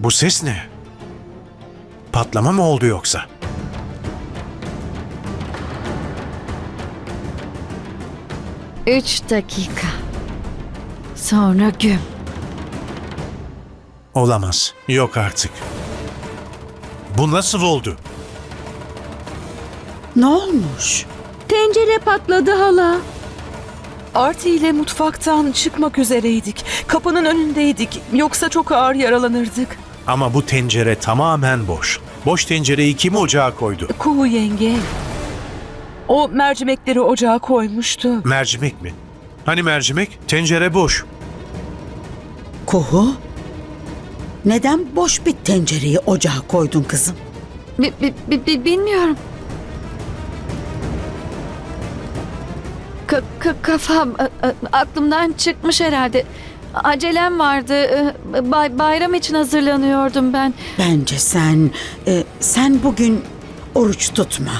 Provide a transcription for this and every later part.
Bu ses ne? Patlama mı oldu yoksa? Üç dakika. Sonra güm. Olamaz. Yok artık. Bu nasıl oldu? Ne olmuş? Tencere patladı hala. Arti ile mutfaktan çıkmak üzereydik. Kapının önündeydik. Yoksa çok ağır yaralanırdık. Ama bu tencere tamamen boş. Boş tencereyi kim ocağa koydu? Kuğu yenge. O mercimekleri ocağa koymuştu. Mercimek mi? Hani mercimek? Tencere boş. Kuhu? Neden boş bir tencereyi ocağa koydun kızım? Bi- bi- bi- bi- bilmiyorum. Ka- ka- kafam aklımdan çıkmış herhalde. Acelem vardı. E, bay- bayram için hazırlanıyordum ben. Bence sen, e, sen bugün oruç tutma.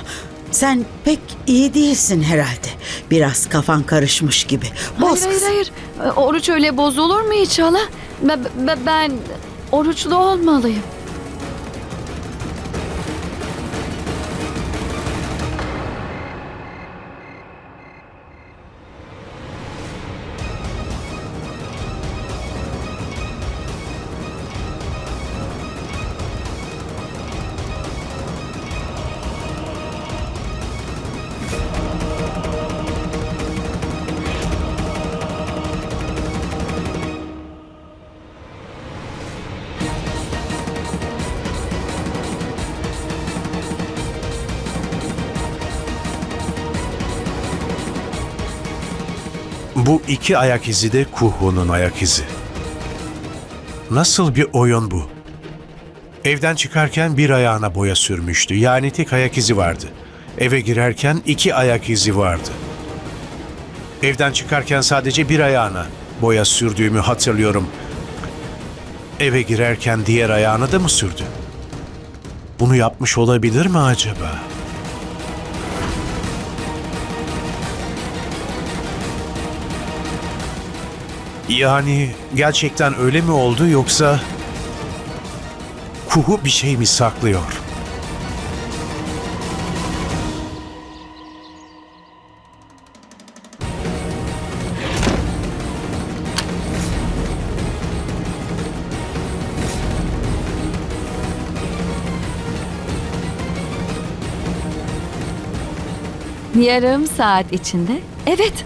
Sen pek iyi değilsin herhalde. Biraz kafan karışmış gibi. Boz hayır hayır kızım. hayır. E, Oruç öyle bozulur mu hiç hala? Ben, ben oruçlu olmalıyım. Bu iki ayak izi de Kuhu'nun ayak izi. Nasıl bir oyun bu? Evden çıkarken bir ayağına boya sürmüştü. Yani tek ayak izi vardı. Eve girerken iki ayak izi vardı. Evden çıkarken sadece bir ayağına boya sürdüğümü hatırlıyorum. Eve girerken diğer ayağına da mı sürdü? Bunu yapmış olabilir mi acaba? Yani gerçekten öyle mi oldu yoksa Kuhu bir şey mi saklıyor? Yarım saat içinde, evet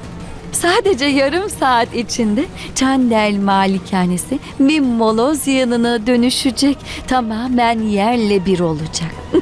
sadece yarım saat içinde Çandel Malikanesi bir moloz yanına dönüşecek. Tamamen yerle bir olacak.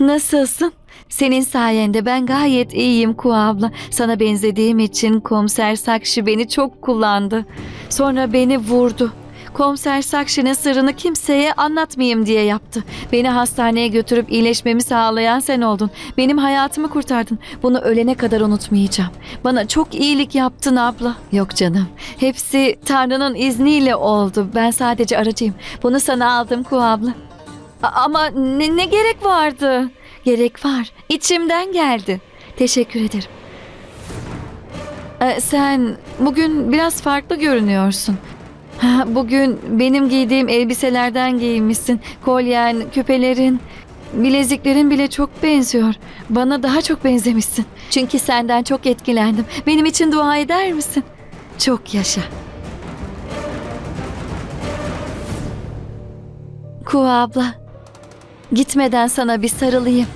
Nasılsın? Senin sayende ben gayet iyiyim Ku abla. Sana benzediğim için komiser Sakşi beni çok kullandı. Sonra beni vurdu. Komiser Sakşi'nin sırrını kimseye anlatmayayım diye yaptı. Beni hastaneye götürüp iyileşmemi sağlayan sen oldun. Benim hayatımı kurtardın. Bunu ölene kadar unutmayacağım. Bana çok iyilik yaptın abla. Yok canım. Hepsi Tanrı'nın izniyle oldu. Ben sadece aracıyım. Bunu sana aldım Ku abla. A- Ama ne, ne gerek vardı? Gerek var. İçimden geldi. Teşekkür ederim. Ee, sen bugün biraz farklı görünüyorsun. Bugün benim giydiğim elbiselerden giyinmişsin. Kolyen, küpelerin, bileziklerin bile çok benziyor. Bana daha çok benzemişsin. Çünkü senden çok etkilendim. Benim için dua eder misin? Çok yaşa. Ku abla. Gitmeden sana bir sarılayım.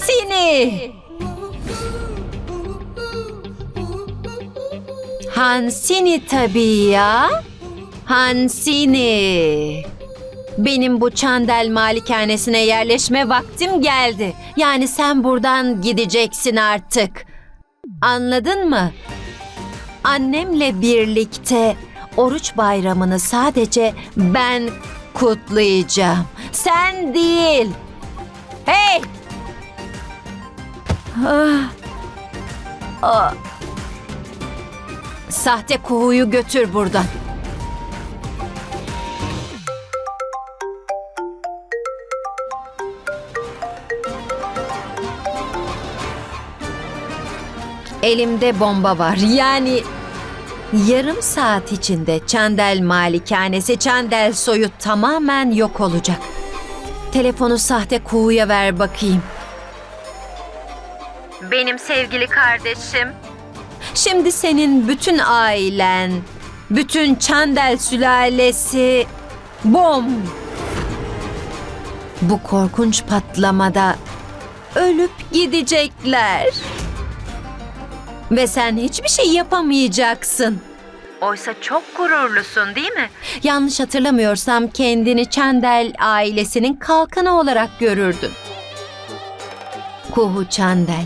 Hansini! Hansini tabii ya. Hansini. Benim bu Çandel malikanesine yerleşme vaktim geldi. Yani sen buradan gideceksin artık. Anladın mı? Annemle birlikte oruç bayramını sadece ben kutlayacağım. Sen değil. Hey! Sahte kuğuyu götür buradan. Elimde bomba var. Yani yarım saat içinde Çandel Malikanesi, Çandel soyu tamamen yok olacak. Telefonu sahte kuğuya ver bakayım. Benim sevgili kardeşim. Şimdi senin bütün ailen, bütün Çandel sülalesi bom. Bu korkunç patlamada ölüp gidecekler. Ve sen hiçbir şey yapamayacaksın. Oysa çok gururlusun değil mi? Yanlış hatırlamıyorsam kendini Çandel ailesinin kalkanı olarak görürdün. Kuhu Çandel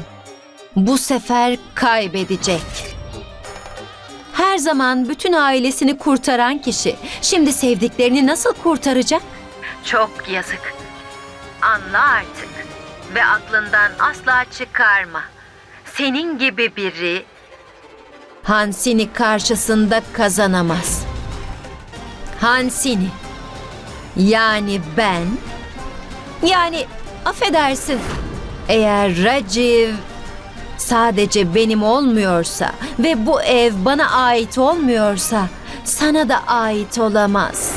bu sefer kaybedecek. Her zaman bütün ailesini kurtaran kişi şimdi sevdiklerini nasıl kurtaracak? Çok yazık. Anla artık ve aklından asla çıkarma. Senin gibi biri Hansini karşısında kazanamaz. Hansini. Yani ben. Yani affedersin. Eğer Raciv sadece benim olmuyorsa ve bu ev bana ait olmuyorsa sana da ait olamaz.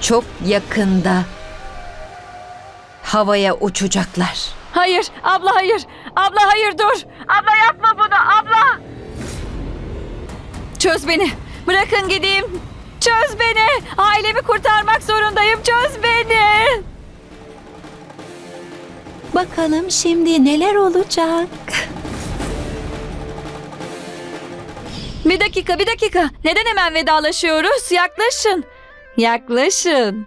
Çok yakında havaya uçacaklar. Hayır, abla hayır. Abla hayır dur. Abla yapma bunu, abla. Çöz beni. Bırakın gideyim. Çöz beni. Ailemi kurtarmak zorundayım. Çöz beni. Bakalım şimdi neler olacak? Bir dakika, bir dakika. Neden hemen vedalaşıyoruz? Yaklaşın. Yaklaşın.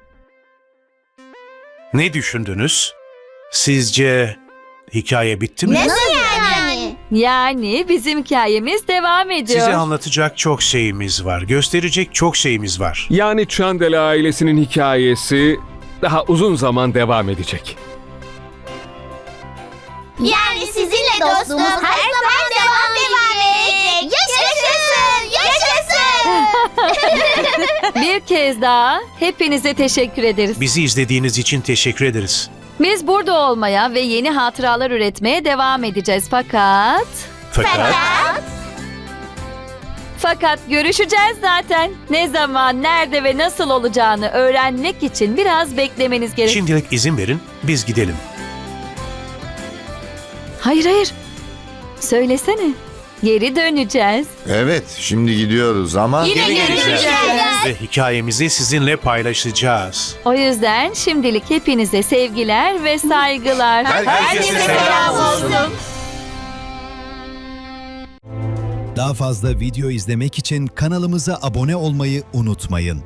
Ne düşündünüz? Sizce hikaye bitti mi? Yani bizim hikayemiz devam ediyor. Size anlatacak çok şeyimiz var. Gösterecek çok şeyimiz var. Yani Çandela ailesinin hikayesi daha uzun zaman devam edecek. Yani sizinle dostluğumuz her zaman devam edecek. Yaşasın! Yaşasın! Bir kez daha hepinize teşekkür ederiz. Bizi izlediğiniz için teşekkür ederiz. Biz burada olmaya ve yeni hatıralar üretmeye devam edeceğiz fakat... Fakat Fakat görüşeceğiz zaten. Ne zaman, nerede ve nasıl olacağını öğrenmek için biraz beklemeniz gerek. şimdilik izin verin biz gidelim. Hayır hayır. Söylesene. Geri döneceğiz. Evet, şimdi gidiyoruz ama... Ve hikayemizi sizinle paylaşacağız. O yüzden şimdilik hepinize sevgiler ve saygılar. Herkese selam olsun. Daha fazla video izlemek için kanalımıza abone olmayı unutmayın.